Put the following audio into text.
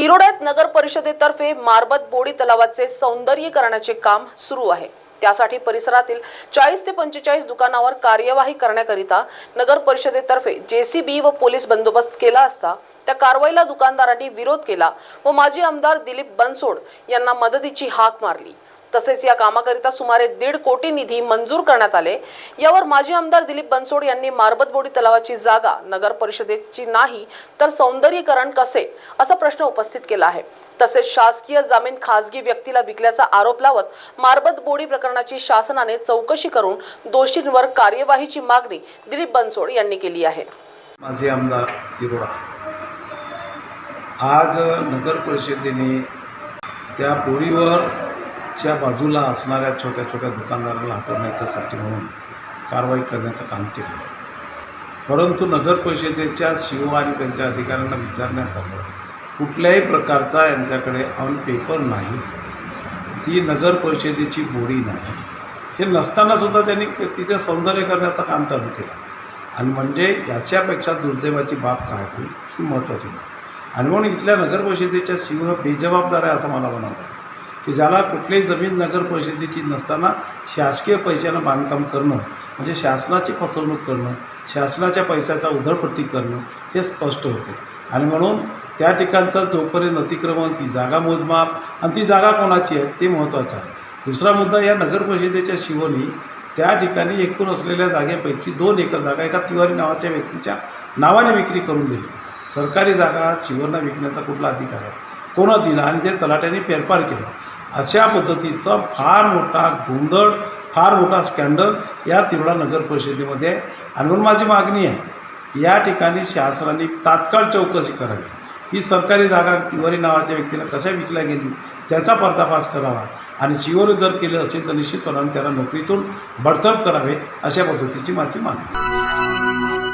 हिरोड्यात नगर परिषदेतर्फे मारबत बोडी तलावाचे सौंदर्यीकरणाचे काम सुरू आहे. त्यासाठी परिसरातील चाळीस ते पंचेचाळीस दुकानावर कार्यवाही करण्याकरिता नगर परिषदेतर्फे जेसीबी व पोलीस बंदोबस्त केला असता त्या कारवाईला दुकानदारांनी विरोध केला व माजी आमदार दिलीप बनसोड यांना मदतीची हाक मारली. तसेच या कामाकरिता सुमारे दीड कोटी निधी मंजूर करण्यात आले. यावर माजी आमदार दिलीप बनसोड यांनी मारबतबोडी तलावाची जागा नगर परिषदेची नाही तर सौंदर्यीकरण कसे? असा प्रश्न उपस्थित केला आहे. तसेच शासकीय जामीन खासगी व्यक्तीला विकल्याचा आरोप लावत मारबतबोडी प्रकरणाची शासनाने चौकशी करून दोषींवर कार्यवाहीची मागणी दिलीप बनसोड यांनी केली आहे. माझे आमदार तिरोडा आज नगर परिषदेने त्या च्या बाजूला असणाऱ्या छोट्या छोट्या दुकानदाराला हटवण्याच्यासाठी म्हणून कारवाई करण्याचं काम केलं. परंतु नगर परिषदेच्या शिव आणि त्यांच्या अधिकाऱ्यांना विचारण्यात आलं कुठल्याही प्रकारचा यांच्याकडे ऑन पेपर नाही. ती नगर परिषदेची बोडी नाही. हे नसतानासुद्धा त्यांनी तिथे सौंदर्य करण्याचं काम चालू केलं. आणि म्हणजे याच्यापेक्षा दुर्दैवाची बाब काय होईल ही महत्त्वाची बाब. आणि म्हणून इथल्या नगर परिषदेच्या शिव बेजबाबदार आहे असं मला म्हणावं की ज्याला कुठलीही जमीन नगर परिषदेची नसताना शासकीय पैशानं बांधकाम करणं म्हणजे शासनाची फसवणूक करणं शासनाच्या पैशाचा उधळपट्टी करणं हे स्पष्ट होते. आणि म्हणून त्या ठिकाणचं जोपर्यंत अतिक्रमण ती जागा मोजमाप आणि ती जागा कोणाची आहे ते महत्त्वाचं आहे. दुसरा मुद्दा या नगर परिषदेच्या शिवनी त्या ठिकाणी एकूण असलेल्या जागेपैकी दोन एकर जागा एका तिवारी नावाच्या व्यक्तीच्या नावाने विक्री करून दिली. सरकारी जागा शिवरना विकण्याचा कुठला अधिकार आहे? कोणा दिला आणि ते तलाट्याने फेरफार केला. अशा पद्धतीचा फार मोठा गोंधळ फार मोठा स्कॅन्डल या तिवडा नगर परिषदेमध्ये आहे. आणि म्हणून माझी मागणी आहे या ठिकाणी शासनाने तात्काळ चौकशी करावी. ही सरकारी जागा तिवारी नावाच्या व्यक्तीला कशा विकल्या गेली त्याचा पर्दाफाश करावा. आणि शिवर जर केलं असेल तर निश्चितपणाने त्याला नोकरीतून बडतर्फ करावे अशा पद्धतीची माझी मागणी आहे.